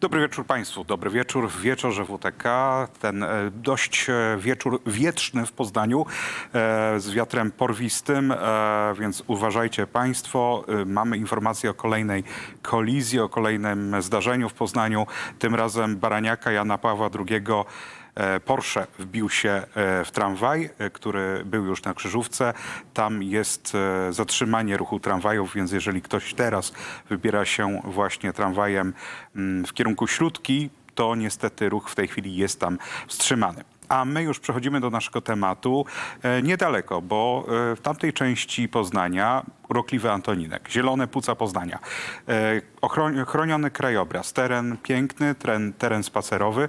Dobry wieczór Państwu, dobry wieczór w wieczorze WTK. Ten e, dość e, wieczór wietrzny w Poznaniu e, z wiatrem porwistym, więc uważajcie Państwo. Mamy informację o kolejnej kolizji, o kolejnym zdarzeniu w Poznaniu. Tym razem Baraniaka Jana Pawła II Porsche wbił się e, w tramwaj, e, który był już na krzyżówce. Tam jest e, zatrzymanie ruchu tramwajów, więc jeżeli ktoś teraz wybiera się właśnie tramwajem mm, w kierunku Śródki, to niestety ruch w tej chwili jest tam wstrzymany. A my już przechodzimy do naszego tematu e, niedaleko, bo e, w tamtej części Poznania urokliwy Antoninek, zielone płuca Poznania, e, chroniony krajobraz, teren piękny, teren, teren spacerowy.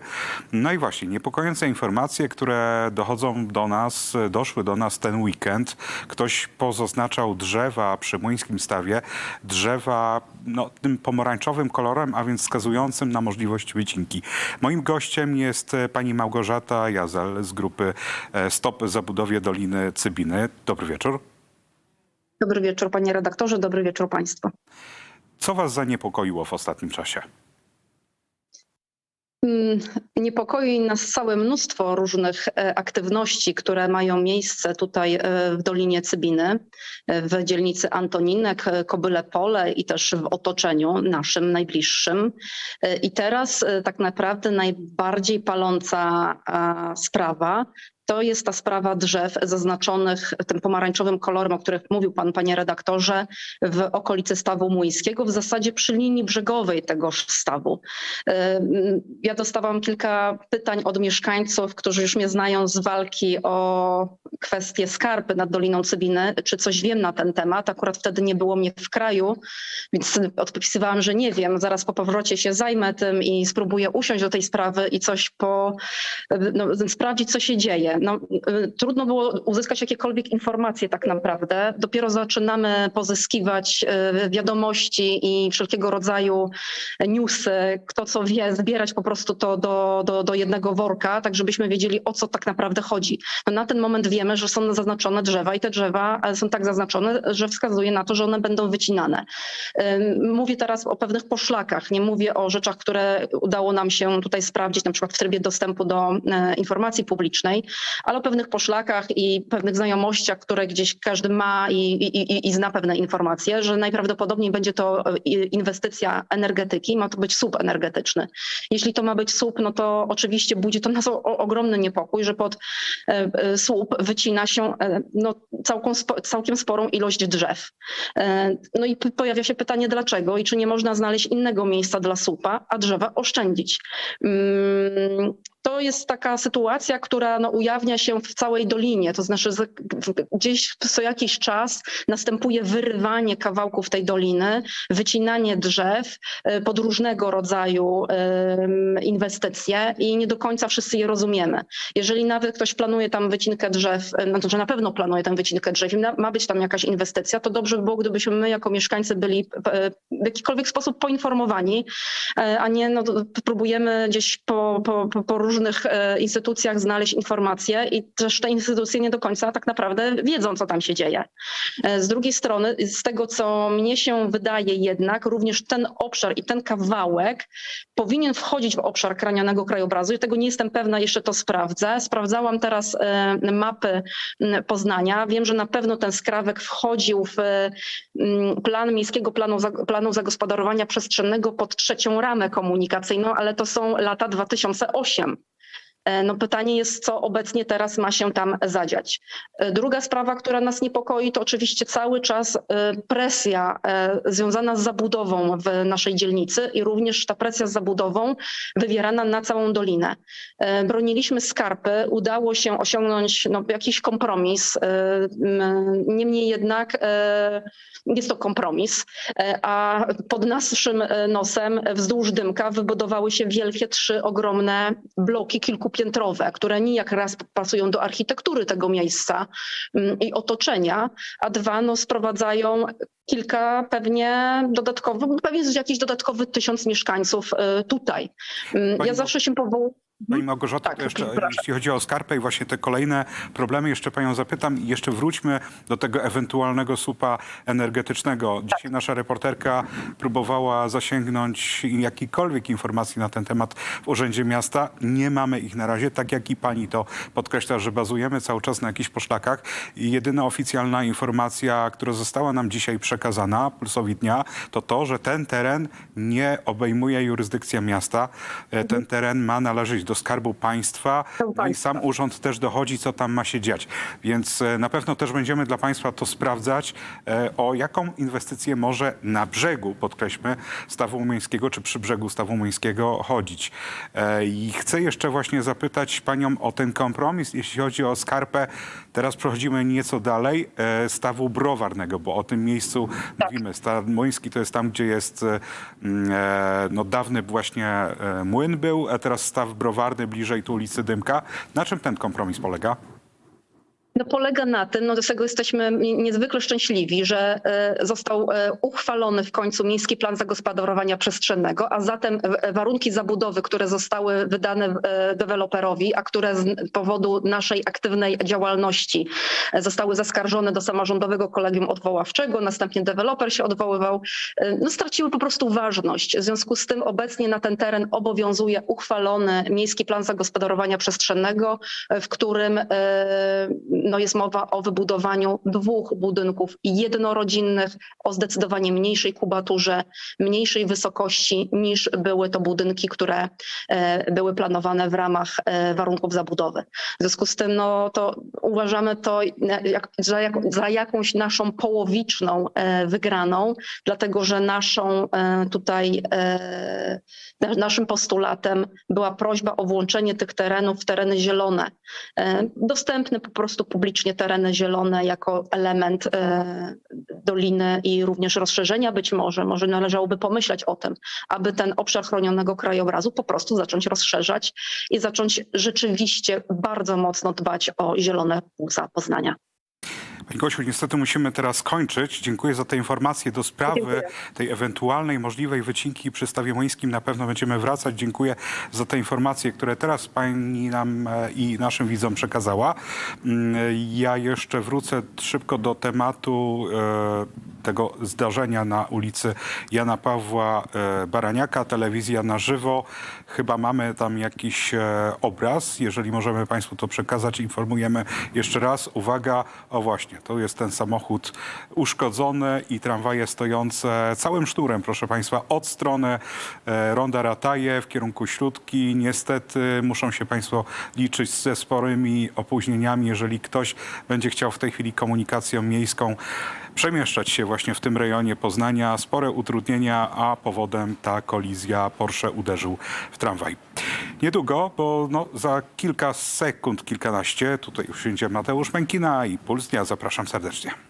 No i właśnie, niepokojące informacje, które dochodzą do nas, doszły do nas ten weekend. Ktoś pozaznaczał drzewa przy Młyńskim Stawie, drzewa no, tym pomarańczowym kolorem, a więc wskazującym na możliwość wycinki. Moim gościem jest e, pani Małgorzata Jazel z grupy e, Stop Zabudowie Doliny Cybiny. Dobry wieczór. Dobry wieczór panie redaktorze, dobry wieczór państwu. Co was zaniepokoiło w ostatnim czasie? Mm, Niepokoi nas całe mnóstwo różnych e, aktywności, które mają miejsce tutaj e, w Dolinie Cybiny, e, w dzielnicy Antoninek, Kobyle Pole i też w otoczeniu naszym najbliższym. I teraz tak naprawdę najbardziej paląca sprawa to jest ta sprawa drzew zaznaczonych tym pomarańczowym kolorem, o których mówił pan, panie redaktorze, w okolicy Stawu Młyńskiego, w zasadzie przy linii brzegowej tegoż stawu. E, Ja dostałam kilka pytań od mieszkańców, którzy już mnie znają z walki o kwestię skarpy nad Doliną Cybiny, czy coś wiem na ten temat. Akurat wtedy nie było mnie w kraju, więc odpisywałam, że nie wiem. Zaraz po powrocie się zajmę tym i spróbuję usiąść do tej sprawy i coś po, no, sprawdzić, co się dzieje. No, y, trudno było uzyskać jakiekolwiek informacje tak naprawdę. Dopiero zaczynamy pozyskiwać y, wiadomości i wszelkiego rodzaju newsy, kto co wie, zbierać po prostu to do, do, do jednego worka, tak żebyśmy wiedzieli, o co tak naprawdę chodzi. No, na ten moment wiemy, że są zaznaczone drzewa i te drzewa e, są tak zaznaczone, że wskazuje na to, że one będą wycinane. Mówię teraz o pewnych poszlakach, nie mówię o rzeczach, które udało nam się tutaj sprawdzić, na przykład w trybie dostępu do e, informacji publicznej, ale o pewnych poszlakach i pewnych znajomościach, które gdzieś każdy ma i, i, i, i zna pewne informacje, że najprawdopodobniej będzie to e, inwestycja energetyki, ma to być słup energetyczny. Jeśli to ma być słup, no to oczywiście budzi to nas o, o, ogromny niepokój, że pod e, e, słup wycina się e, no, całką, spo, całkiem sporą ilość drzew. E, No i pojawia się pytanie dlaczego i czy nie można znaleźć innego miejsca dla słupa, a drzewa oszczędzić. Mm, To jest taka sytuacja, która no, ujawnia się w całej dolinie, to znaczy gdzieś co jakiś czas następuje wyrywanie kawałków tej doliny, wycinanie drzew e, pod różnego rodzaju inwestycje i nie do końca wszyscy je rozumiemy. Jeżeli nawet ktoś planuje tam wycinkę drzew, że na pewno planuje tam wycinkę drzew i ma- być tam jakaś inwestycja, to dobrze by było, gdybyśmy my jako mieszkańcy byli e, w jakikolwiek sposób poinformowani, a nie no, próbujemy gdzieś po, po, po, po różnych e, instytucjach znaleźć informacje i też te instytucje nie do końca tak naprawdę wiedzą, co tam się dzieje. E, Z drugiej strony, z tego co mnie się wydaje jednak, również ten obszar i ten kawałek powinien wchodzić w obszar kranionego krajobrazu. I tego nie jestem pewna, jeszcze to sprawdzę. Sprawdzałam teraz e, mapy Poznania. Wiem, że na pewno ten skrawek wchodził w plan miejskiego planu, planu zagospodarowania przestrzennego pod trzecią ramę komunikacyjną, ale to są lata 2008. E, No pytanie jest, co obecnie teraz ma się tam zadziać. E, Druga sprawa, która nas niepokoi, to oczywiście cały czas e, presja związana z zabudową w naszej dzielnicy i również ta presja z zabudową wywierana na całą dolinę. Broniliśmy skarpy, udało się osiągnąć no, jakiś kompromis, niemniej jednak jest to kompromis, a pod naszym nosem wzdłuż dymka wybudowały się wielkie trzy ogromne bloki kilkupiętrowe, które nijak raz pasują do architektury tego miejsca mm, i otoczenia, a dwa no, sprowadzają kilka pewnie dodatkowych, pewnie jakiś dodatkowy tysiąc mieszkańców e, tutaj. Mm, Pani Ja zawsze się powołuję Pani Małgorzato, Tak, to jeszcze, przepraszam. jeśli chodzi o Skarpę i właśnie te kolejne problemy, jeszcze Panią zapytam i jeszcze wróćmy do tego ewentualnego słupa energetycznego. Dzisiaj nasza reporterka próbowała zasięgnąć jakiejkolwiek informacji na ten temat w Urzędzie Miasta. Nie mamy ich na razie, tak jak i Pani to podkreśla, że bazujemy cały czas na jakichś poszlakach. I jedyna oficjalna informacja, która została nam dzisiaj przekazana, pulsowi dnia, to to, że ten teren nie obejmuje jurysdykcja miasta. E, Ten teren ma należeć do Skarbu Państwa. No i sam urząd też dochodzi, co tam ma się dziać. Więc e, na pewno też będziemy dla Państwa to sprawdzać, e, o jaką inwestycję może na brzegu, podkreślmy, Stawu Umiejskiego, czy przy brzegu Stawu Umiejskiego chodzić. E, I chcę jeszcze właśnie zapytać Panią o ten kompromis, jeśli chodzi o Skarpę. Teraz przechodzimy nieco dalej, Stawu Browarnego, bo o tym miejscu mówimy. Staw Młyński to jest tam, gdzie jest no, dawny właśnie młyn był, a teraz Staw Browarny bliżej tu ulicy Dymka. Na czym ten kompromis polega? No polega na tym, no dlatego jesteśmy ni- niezwykle szczęśliwi, że e, został e, uchwalony w końcu Miejski Plan Zagospodarowania Przestrzennego, a zatem e, warunki zabudowy, które zostały wydane deweloperowi, a które z powodu naszej aktywnej działalności zostały zaskarżone do samorządowego kolegium odwoławczego, następnie deweloper się odwoływał, no straciły po prostu ważność. W związku z tym obecnie na ten teren obowiązuje uchwalony Miejski Plan Zagospodarowania Przestrzennego, w którym no jest mowa o wybudowaniu dwóch budynków jednorodzinnych o zdecydowanie mniejszej kubaturze, mniejszej wysokości niż były to budynki, które e, były planowane w ramach e, warunków zabudowy. W związku z tym no, to uważamy to jak, za, jak, za jakąś naszą połowiczną e, wygraną, dlatego że naszą tutaj na- naszym postulatem była prośba o włączenie tych terenów w tereny zielone, dostępne po prostu publicznie tereny zielone jako element e, doliny i również rozszerzenia być może. Może należałoby pomyśleć o tym, aby ten obszar chronionego krajobrazu po prostu zacząć rozszerzać i zacząć rzeczywiście bardzo mocno dbać o zielone płuca Poznania. Gosiu, niestety musimy teraz kończyć. Dziękuję za te informacje do sprawy Dziękuję. tej ewentualnej możliwej wycinki przy Stawie Młyńskim. Na pewno będziemy wracać. Dziękuję za te informacje, które teraz Pani nam e, i naszym widzom przekazała. Mm, Ja jeszcze wrócę szybko do tematu e, tego zdarzenia na ulicy Jana Pawła e, Baraniaka. Telewizja na żywo. Chyba mamy tam jakiś obraz. Jeżeli możemy Państwu to przekazać, informujemy jeszcze raz. Uwaga, o właśnie, to jest ten samochód uszkodzony i tramwaje stojące całym szturem, proszę Państwa, od strony e, Ronda Rataje w kierunku Śródki. Niestety muszą się Państwo liczyć ze sporymi opóźnieniami, jeżeli ktoś będzie chciał w tej chwili komunikacją miejską przemieszczać się właśnie w tym rejonie Poznania. Spore utrudnienia, a powodem ta kolizja Porsche uderzył w tramwaj. Niedługo, bo no, za kilka sekund, kilkanaście, tutaj już będzie Mateusz Mękina i Puls Dnia. Zapraszam serdecznie.